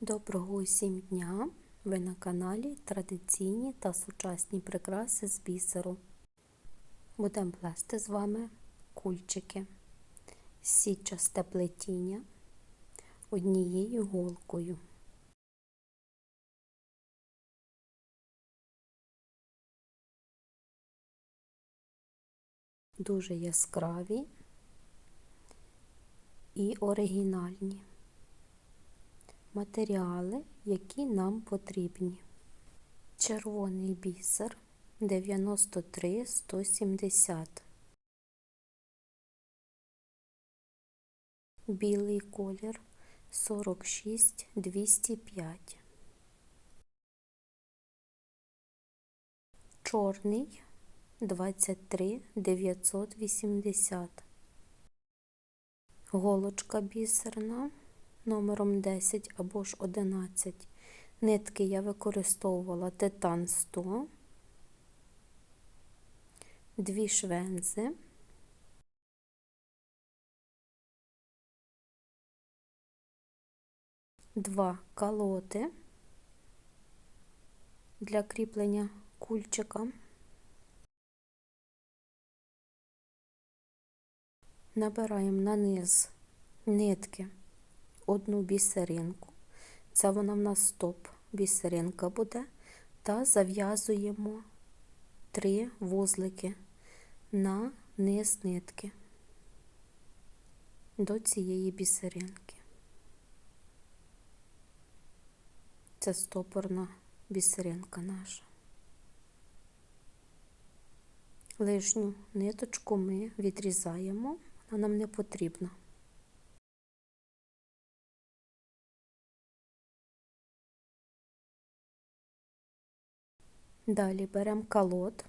Доброго усім дня! Ви на каналі Традиційні та сучасні прикраси з бісеру. Будемо плести з вами кульчики, сітчасте плетіння однією голкою. Дуже яскраві і оригінальні матеріали, які нам потрібні. Червоний бісер 93 170. Білий колір 46 205. Чорний 23 980. Голочка бісерна номером 10 або ж 11. Нитки я використовувала титан 100, дві швензи, два калоти для кріплення кульчика. Набираємо на низ нитки одну бісеринку, це вона в нас стоп бісеринка буде, та зав'язуємо три вузлики на низ нитки до цієї бісеринки. Це стопорна бісеринка наша. Лишню ниточку ми відрізаємо, вона нам не потрібна. Далі беремо калот.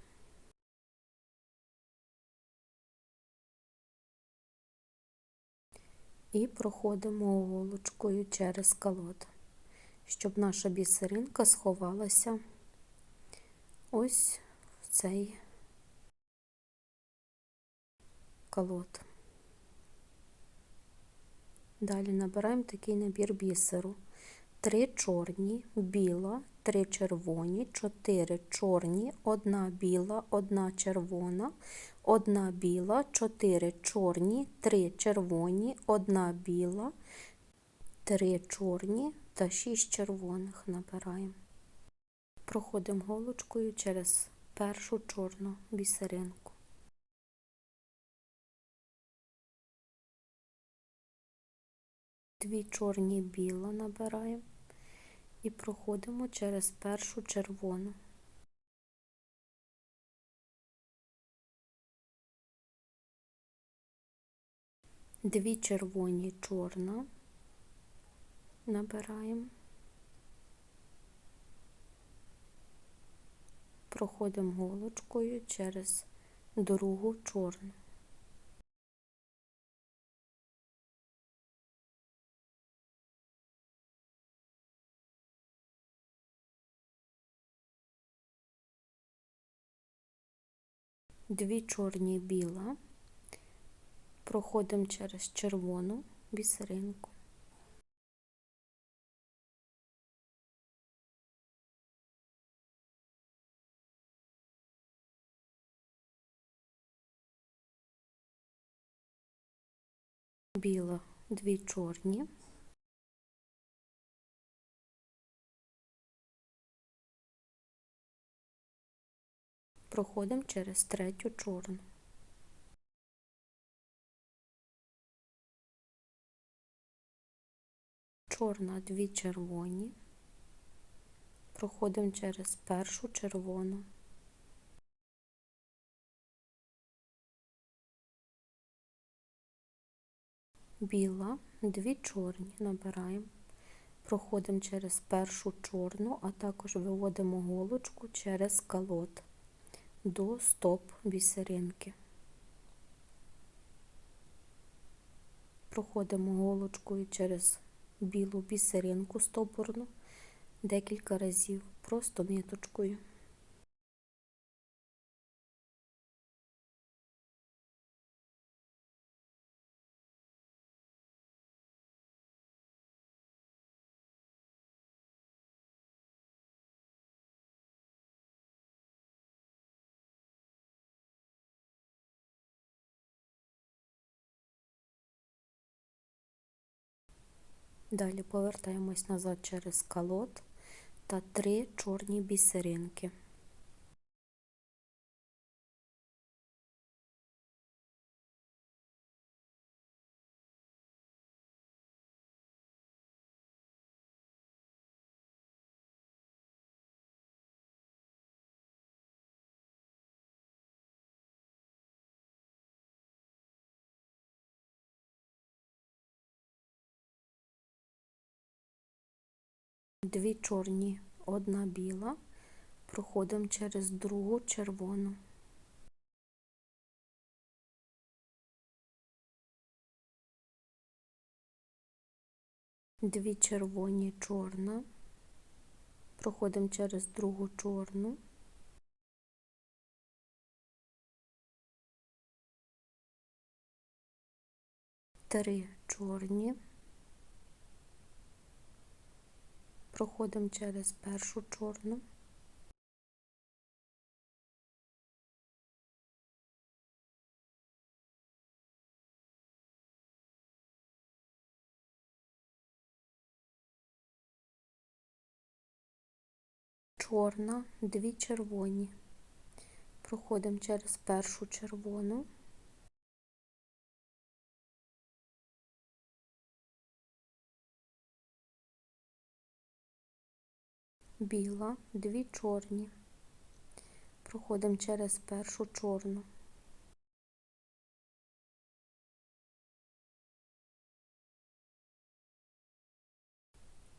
І проходимо голочкою через калот, щоб наша бісеринка сховалася ось в цей калот. Далі набираємо такий набір бісеру. Три чорні, біла, три червоні, чотири чорні, одна біла, одна червона, одна біла, чотири чорні, три червоні, одна біла, три чорні та шість червоних набираємо. Проходимо голочкою через першу чорну бісеринку. Дві чорні біла набираємо і проходимо через першу червону. Дві червоні чорна набираємо, проходимо голочкою через другу чорну. Дві чорні біла, проходимо через червону бісеринку. Біла дві чорні. Проходимо через третю чорну. Чорна дві червоні, проходимо через першу червону. Біла, дві чорні набираємо, проходимо через першу чорну, а також виводимо голочку через колод до стоп бісеринки. Проходимо голочкою через білу бісеринку стопорну декілька разів, просто ниточкою. Далі повертаємось назад через колод та три чорні бісеринки. Дві чорні, одна біла. Проходимо через другу червону. Дві червоні, чорна. Проходимо через другу чорну. Три чорні. Проходимо через першу чорну. Чорна, дві червоні. Проходимо через першу червону. Біла, дві чорні. Проходимо через першу чорну.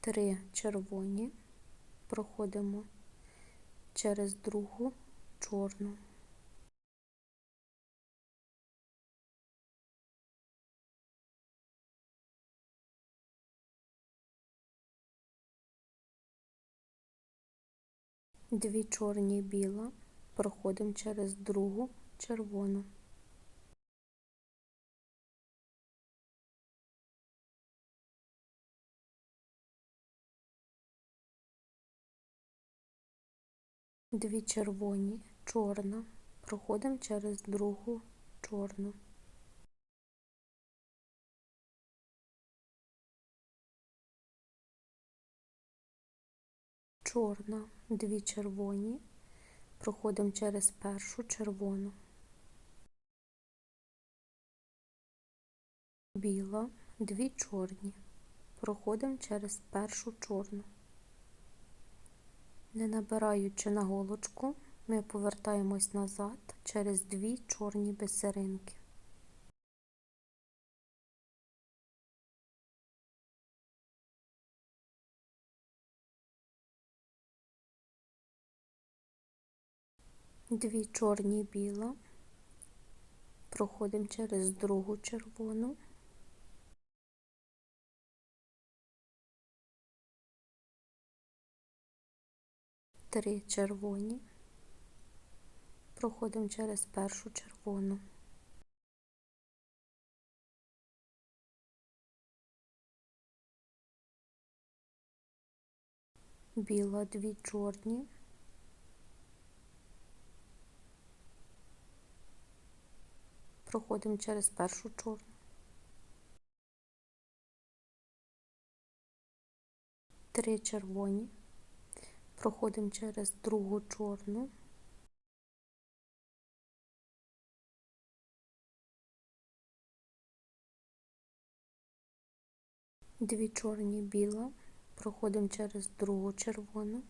Три червоні. Проходимо через другу чорну. Дві чорні біла. Проходимо через другу червону. Дві червоні, чорна. Проходимо через другу чорну. Чорна, дві червоні. Проходимо через першу червону. Біла, дві чорні. Проходимо через першу чорну. Не набираючи на голочку, ми повертаємось назад через дві чорні бисеринки. Дві чорні біла. Проходимо через другу червону. Три червоні. Проходимо через першу червону. Біла, дві чорні. Проходимо через першу чорну. Три червоні. Проходимо через другу чорну. Дві чорні біла. Проходимо через другу червону.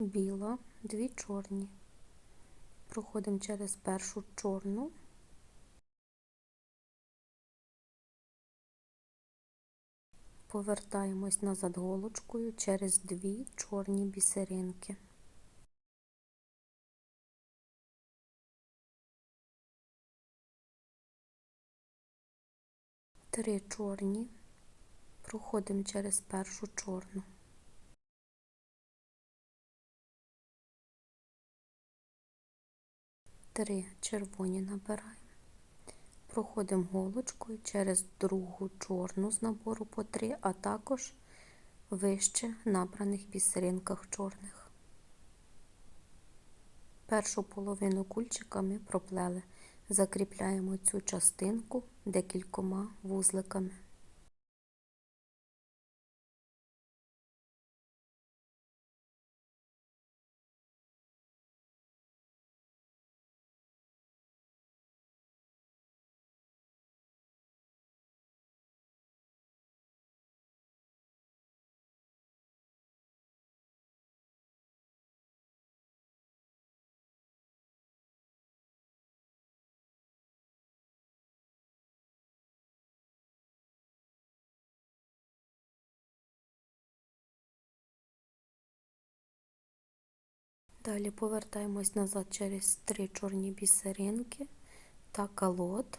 Біла, дві чорні. Проходимо через першу чорну. Повертаємось назад голочкою через дві чорні бісеринки. Три чорні. Проходимо через першу чорну. Три червоні набираємо. Проходимо голочкою через другу чорну з набору по три, а також вище набраних бісеринках чорних. Першу половину кульчиками проплели. Закріпляємо цю частинку декількома вузликами. Далі повертаємось назад через три чорні бісеринки та колод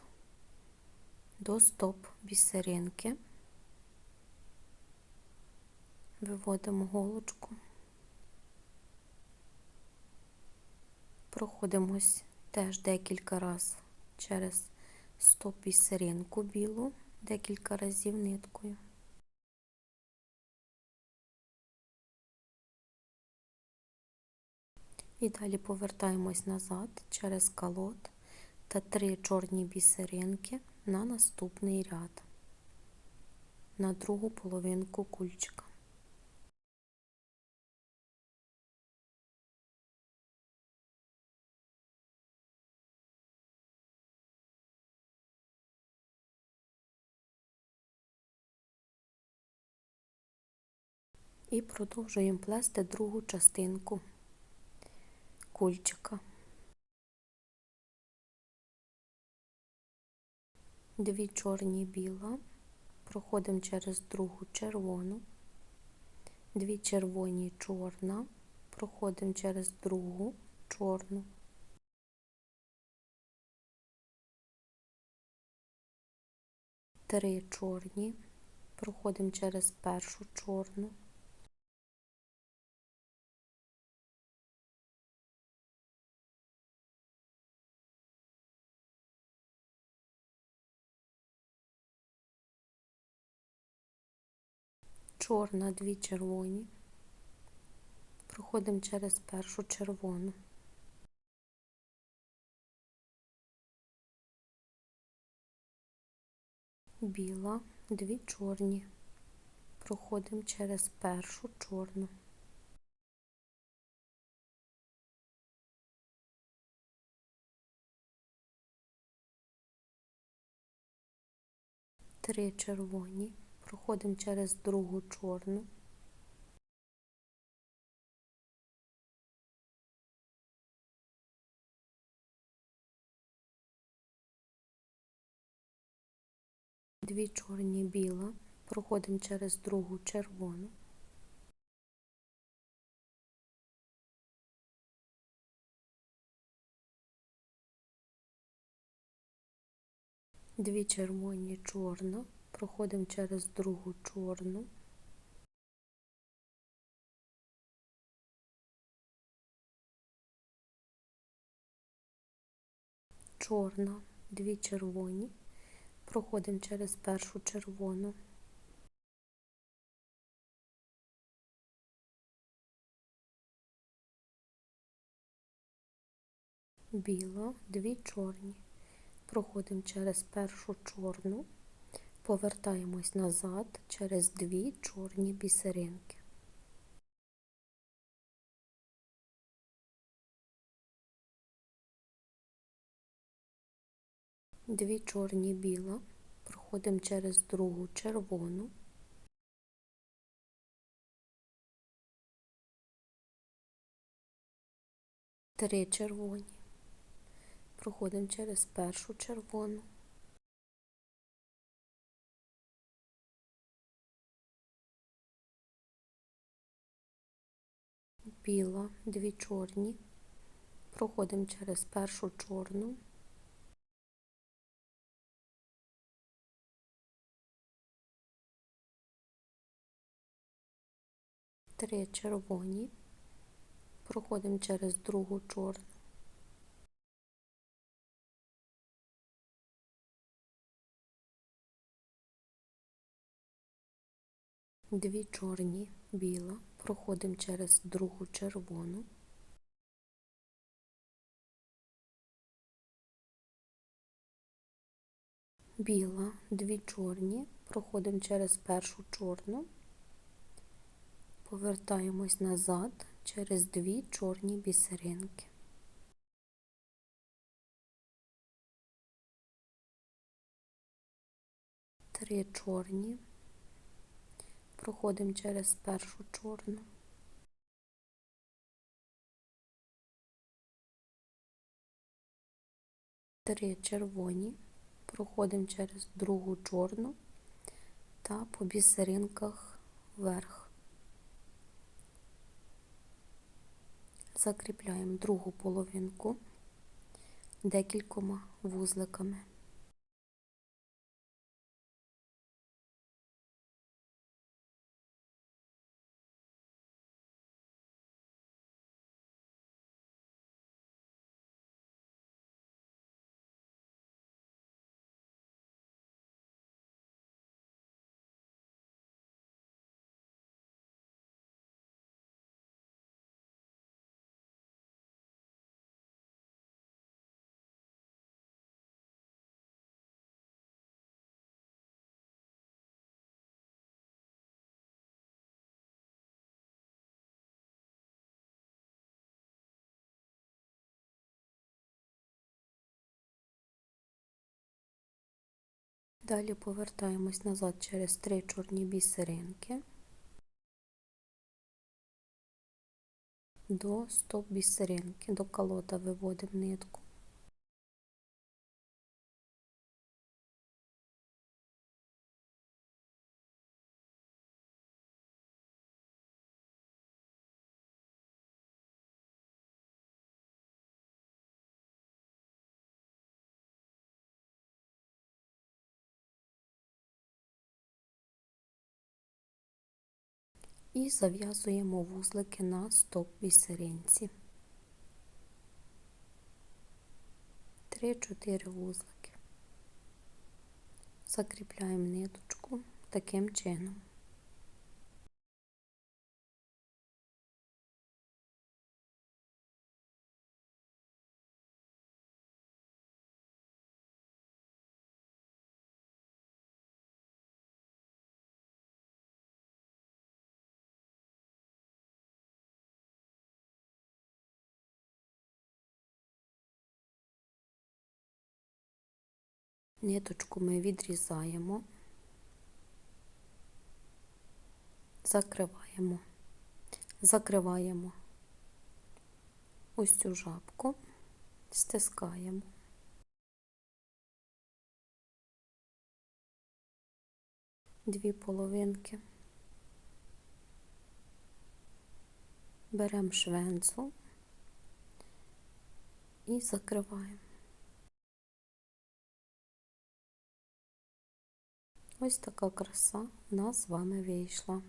до стоп бісеринки. Виводимо голочку, проходимось теж декілька разів через стоп бісеринку білу, декілька разів ниткою. І далі повертаємось назад через колод та три чорні бісеринки на наступний ряд, на другу половинку кульчика. І продовжуємо плести другу частинку кульчика. Дві чорні біла, проходимо через другу червону, дві червоні чорна, проходимо через другу чорну. Три чорні, проходимо через першу чорну. Чорна, дві червоні. Проходимо через першу червону. Біла, дві чорні. Проходимо через першу чорну. Три червоні проходимо через другу чорну. Дві чорні біла, проходимо через другу червону. Дві червоні чорна, проходимо через другу чорну. Чорна, дві червоні, проходимо через першу червону. Біла, дві чорні. Проходимо через першу чорну повертаємось назад через дві чорні бісеринки. Дві чорні біла, проходимо через другу червону. Три червоні. Проходимо через першу червону. Біла, дві чорні. Проходимо через першу чорну. Три червоні. Проходимо через другу чорну. Дві чорні, біла, проходимо через другу червону. Біла, дві чорні, проходимо через першу чорну, повертаємось назад через дві чорні бісеринки. Три чорні проходимо через першу чорну. Три червоні, проходимо через другу чорну та по бісеринках вверх. Закріпляємо другу половинку декількома вузликами. Далі повертаємось назад через три чорні бісеринки до стоп бісеринки, до колода виводимо нитку. І зав'язуємо вузлики на стоп бісеринці. 3-4 вузлики. Закріпляємо ниточку таким чином. Ниточку ми відрізаємо, закриваємо, закриваємо ось цю жабку, стискаємо. Дві половинки, беремо швенцу і закриваємо. Ось така краса в нас з вами вийшла.